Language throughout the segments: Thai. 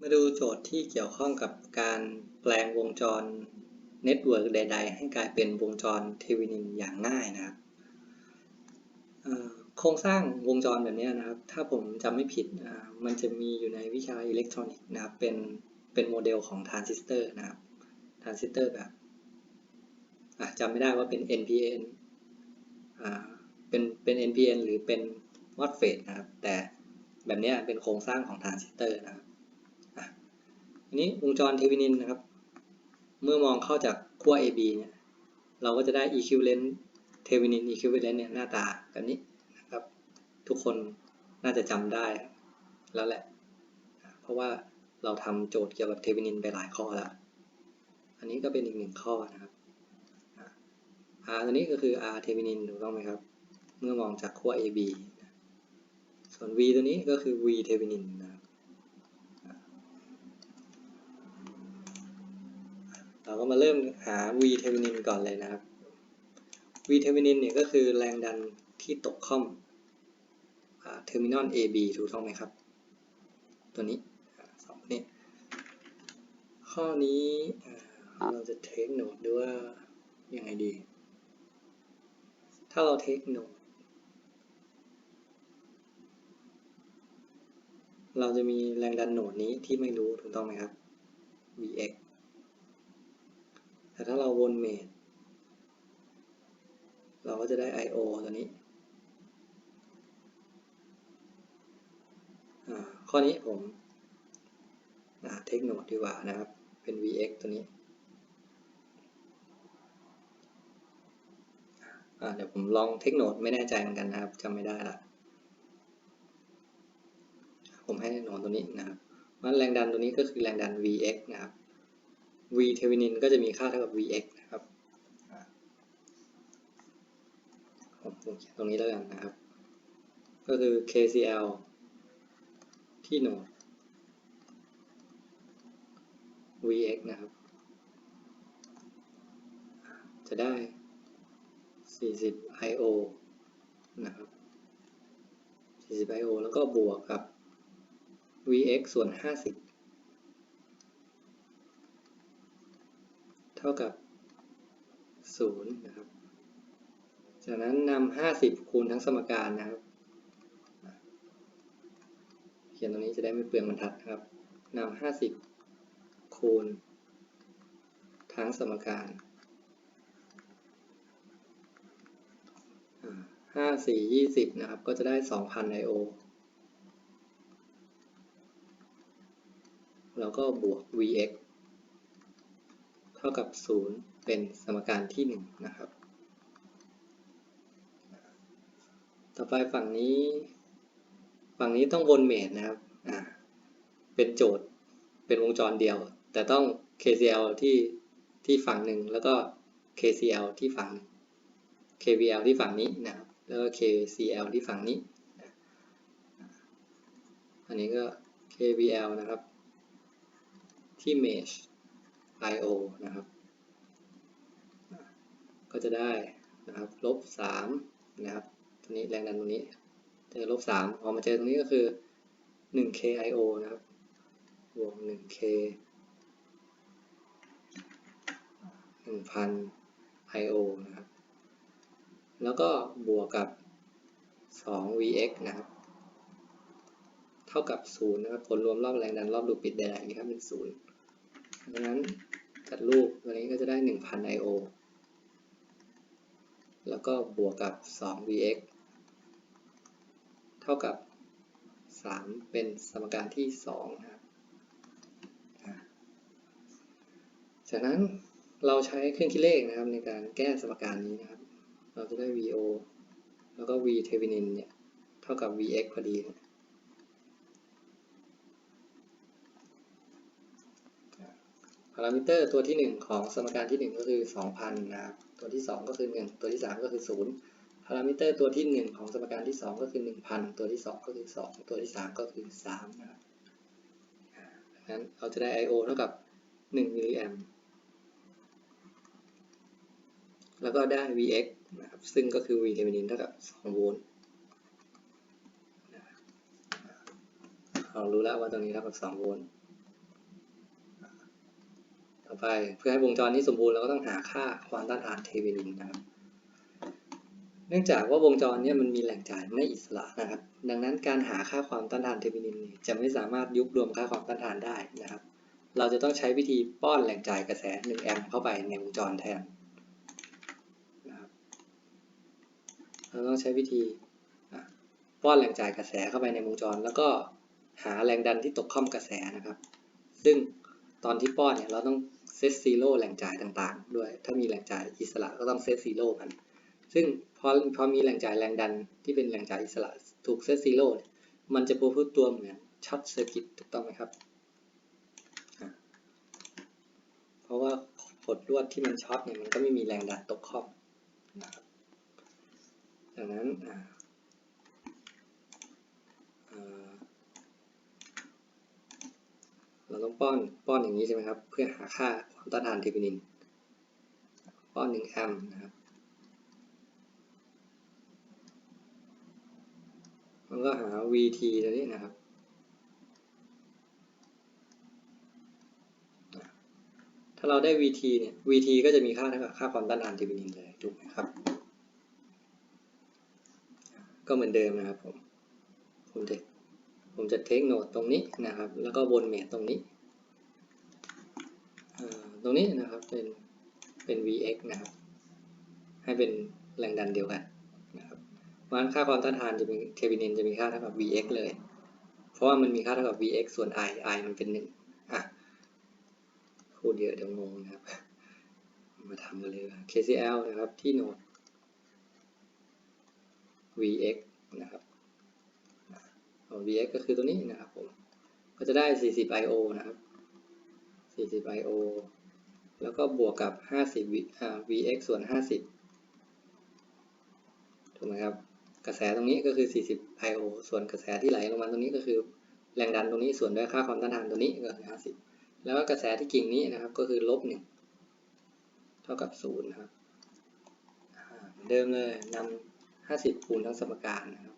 มาดูโจทย์ที่เกี่ยวข้องกับการแปลงวงจรเน็ตเวิร์กใด ๆ ให้กลายเป็นวงจรเทวินินอย่างง่ายนะครับโครงสร้างวงจรแบบนี้นะครับ ถ้าผมจำไม่ผิดมันจะมีอยู่ในวิชาอิเล็กทรอนิกส์นะครับ เป็นเป็นโมเดลของทรานซิสเตอร์นะครับทรานซิสเตอร์แบบจำไม่ได้ว่าเป็น NPN อ่าเป็นเป็น NPN หรือเป็น MOSFET นะครับ แต่แบบนี้เป็นโครงสร้างของทรานซิสเตอร์นะครับ นี้วงจรเทวินินนะครับ เมื่อมองเข้าจากขั้ว AB เนี่ยเราก็จะได้ equivalent เทวินิน equivalent เนี่ยหน้าตาแบบนี้นะครับ ทุกคนน่าจะจำได้แล้วแหละ เพราะว่าเราทำโจทย์เกี่ยวกับเทวินินไปหลายข้อแล้ว อันนี้ก็เป็นอีกหนึ่งข้อนะครับอะ R ตัวนี้ก็คือ R เทวินินถูกต้องไหมครับ เมื่อมองจากขั้ว AB ส่วน V ตัวนี้ก็คือ V เทวินินนะครับ เราก็มาเริ่มหา V เทวินินก่อนเลยนะครับ V เทวินินเนี่ยก็คือแรงดันที่ตกค่อมเทอร์มินอล AB ถูกต้องไหมครับ ตัวนี้สองนี่ข้อนี้เราจะเทคโนดด้วยว่ายังไงดี ถ้าเราเทคโนดเราจะมีแรงดันโหนดนี้ที่ไม่รู้ถูกต้องไหมครับ Vx แต่ถ้าเราวนเมทเราก็จะได้ I/O ตัวนี้ ข้อนี้ผมเทคโนดดีกว่านะครับ เป็น Vx ตัวนี้ เดี๋ยวผมลองเทคโนดไม่แน่ใจเหมือนกันนะครับจำไม่ได้ละ ผมให้โหนตัวนี้นะครับมันแรงดันตัวนี้ก็คือแรงดัน Vx นะครับ V เทวินินก็จะมีค่าเท่ากับ Vx นะครับผมเขียนตรงนี้แล้วกันนะครับ ก็คือ KCL ที่โหนด Vx นะครับ จะได้ 40 IO นะครับ 40 IO แล้วก็บวกกับ Vx ส่วน 50 ท่ากับ0นะครับ จากนั้นนำ50 คูณทั้งสมการนะครับ เขียนตรงนี้จะได้ไม่เปลืองบรรทัดนะครับนำ50 คูณ ทั้งสมการห้าสี่ยี่สิบนะครับ ก็จะได้สองพันไอโอแล้วก็บวก vx ท่ากับศูนย์เป็นสมการที่หนึ่งนะครับ ต่อไปฝั่งนี้ ฝั่งนี้ต้องวนเมทนะครับ เป็นโจทย์ เป็นวงจรเดียว แต่ต้อง KCL ที่ที่ฝั่งหนึ่ง แล้วก็ KCL ที่ฝั่ง KVL ที่ฝั่งนี้นะครับ แล้วก็ KCL ที่ฝั่งนี้ อันนี้ก็ KVL นะครับ ที่ mesh IO นะครับ ก็จะได้นะครับลบ3นะครับตัวนี้แรงดันตรงนี้เจอลบ3พอมาเจอตรงนี้ก็คือ 1K IO นะครับบวก 1K 1,000 IO นะครับ แล้วก็บวกกับ 2Vx นะครับ เท่ากับ 0 นะครับ ผลรวมรอบแรงดันรอบลูกปิดใดๆนะครับเป็น0ดังนั้น ดรูปตัวนี้ก็จะได้ 1,000 IO แล้วก็บวกกับ 2Vx เท่ากับ 3 เป็นสมการที่2นะครับจากนั้นเราใช้เครื่องคิดเลขนะครับในการแก้สมการนี้นะครับ เราจะได้ VO แล้วก็ V เทวินินเนี่ย เท่ากับ Vx พอดีนะ พารามิเตอร์ตัวที่ 1 ของสมการที่ 1 ก็คือ 2,000 นะครับ ตัวที่ 2 ก็คือ 1 ตัวที่ 3 ก็คือ 0 พารามิเตอร์ตัวที่ 1 ของสมการที่ 2 ก็คือ 1,000 ตัวที่ 2 ก็คือ 2 ตัวที่ 3 ก็คือ 3 นะครับดังนั้นเราจะได้ I/O เท่ากับ 1 มิลลิแอมแล้วก็ได้ Vx นะครับ ซึ่งก็คือ V เทวินินเท่ากับ 2 โวลต์เรารู้แล้วว่าตรงนี้เท่ากับ 2 โวลต์ อไป เพื่อให้วงจรนี้สมบูรณ์เราก็ต้องหาค่าความต้านทานเทเวนินนะครับ เนื่องจากว่าวงจรนี้มันมีแหล่งจ่ายไม่อิสระนะครับ ดังนั้นการหาค่าความต้านทานเทเวนินเนี่ยจะไม่สามารถยุบรวมค่าความต้านทานได้นะครับ เราจะต้องใช้วิธีป้อนแหล่งจ่ายกระแส1แอมป์เข้าไปในวงจรแทนนะครับเราต้องใช้วิธีป้อนแหล่งจ่ายกระแสเข้าไปในวงจร แล้วก็หาแรงดันที่ตกข้อมกระแสนะครับ ซึ่งตอนที่ป้อนเนี่ยเราต้อง เซตซีโร่แหล่งจ่ายต่างๆ ด้วย ถ้ามีแหล่งจ่ายอิสระก็ต้องเซตซีโร่มัน ซึ่งพอพอมีแหล่งจ่ายแรงดันที่เป็นแหล่งจ่ายอิสระถูกเซตซีโร่มันจะพูดตัวเหมือนช็อตเซอร์กิตถูกต้องไหมครับ เพราะว่าขดลวดที่มันช็อตเนี่ยมันก็ไม่มีแรงดันตกข้อมนะคบดังนั้น เราต้องป้อนป้อนอย่างนี้ใช่ไหมครับ เพื่อหาค่าความต้านทานเทวินิน ป้อน1แอมป์นะครับมันก็หา VT ตัวนี้นะครับถ้าเราได้ VT เนี่ย VT ก็จะมีค่าเท่ากับค่าความต้านทานเทวินินเลยถูกไหมครับ ก็เหมือนเดิมนะครับผมผมจะ ผมจะเทคโนดตรงนี้นะครับ แล้วก็วนเมทตรงนี้ ตรงนี้นะครับเป็นเป็น Vx นะครับ ให้เป็นแรงดันเดียวกันนะครับเพราะฉะนั้นค่าความต้านทานจะมีเทวินินจะมีค่าเท่ากับ Vx เลย เพราะว่ามันมีค่าเท่ากับ Vx ส่วน i i มันเป็นหนึ่งอะพูดเยอะเดี๋ยวงงนะครับ มาทำกันเลย KCL นะครับที่โนด Vx นะครับ Vx ก็คือตัวนี้นะครับผม ก็จะได้ 40 IO นะครับ 40 IO แล้วก็บวกกับ 50 Vx ส่วน 50 ถูกไหมครับ กระแสตรงนี้ก็คือ 40 IO ส่วนกระแสที่ไหลลงมาตรงนี้ก็คือแรงดันตรงนี้ส่วนด้วยค่าความต้านทานตัวนี้ก็คือ 50 แล้วก็กระแสที่กิ่งนี้นะครับก็คือลบ1เท่ากับ0นะครับเดิมเลยนำ50 คูณทั้งสมการนะครับ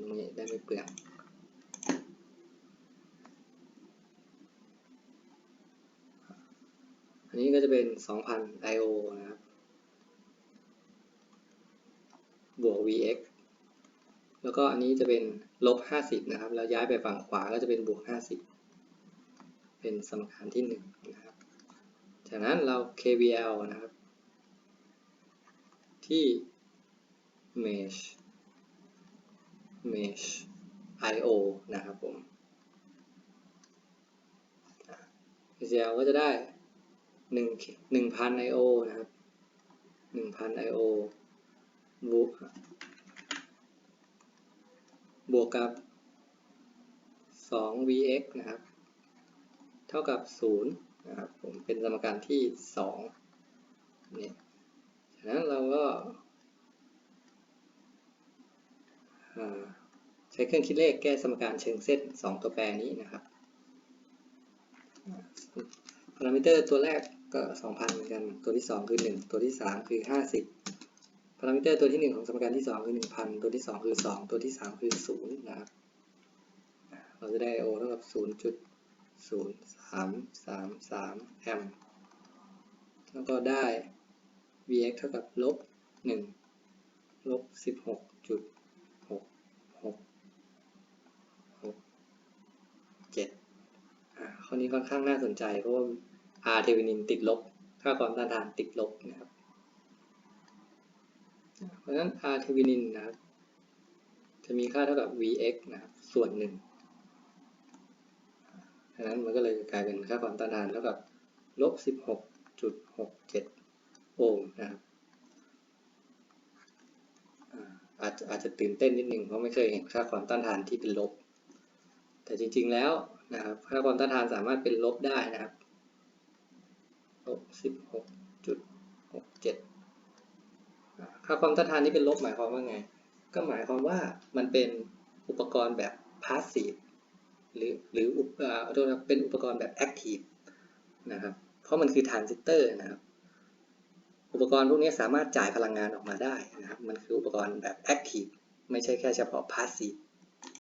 ตรงนี้ได้ไม่เปลืองอันนี้ก็จะเป็น 2,000 IO นะครับ บวก Vx แล้วก็อันนี้จะเป็นลบ 50 นะครับ แล้วย้ายไปฝั่งขวาก็จะเป็นบวก 50 เป็นสมการที่ 1 นะครับ จากนั้นเรา KVL นะครับ ที่ mesh mesh IO นะครับผม KVL ก็จะได้หนึ่งหนึ่งพันไอโอนะครับหนึ่งพันไอโอบวกบวกกับสอง vx นะครับ เท่ากับศูนย์นะครับ ผมเป็นสมการที่สองนี่จากนั้นเราก็ ใช้เครื่องคิดเลขแก้สมการเชิงเส้นสองตัวแปรนี้นะครับพารามิเตอร์ตัวแรกก็ 2,000เหมือนกัน ตัวที่ 2 คือ 1 ตัวที่ 3 คือ 50 พารามิเตอร์ตัวที่ 1 ของสมการที่ 2 คือ 1,000 ตัวที่ 2 คือ 2 ตัวที่ 3 คือ 0 นะครับ เราจะได้ O เท่ากับ 0.0333 แอมป์ แล้วก็ได้ Vx เท่ากับลบ1ลบ16.1 ข้อนี้ค่อนข้างน่าสนใจเพราะว่า R เทวินินติดลบ ค่าความต้านทานติดลบนะครับ เพราะฉะนั้น R เทวินินนะครับจะมีค่าเท่ากับ Vx นะครับส่วนหนึ่งดังนั้นมันก็เลยกลายเป็นค่าความต้านทานเท่ากับลบ 16.67 โอห์มนะครับอาจจะอาจจะตื่นเต้นนิดนึงเพราะไม่เคยเห็นค่าความต้านทานที่เป็นลบ แต่จริงๆแล้ว นะครับค่าความต้านทานสามารถเป็นลบได้นะครับลบสิบหกจุดหกเจ็ดค่าความต้านทานนี้เป็นลบหมายความว่าไง ก็หมายความว่ามันเป็นอุปกรณ์แบบพาสซีฟหรือหรืออุปเป็นอุปกรณ์แบบแอคทีฟนะครับ เพราะมันคือทรานซิสเตอร์นะครับ อุปกรณ์พวกนี้สามารถจ่ายพลังงานออกมาได้นะครับ มันคืออุปกรณ์แบบแอคทีฟไม่ใช่แค่เฉพาะพาสซีฟ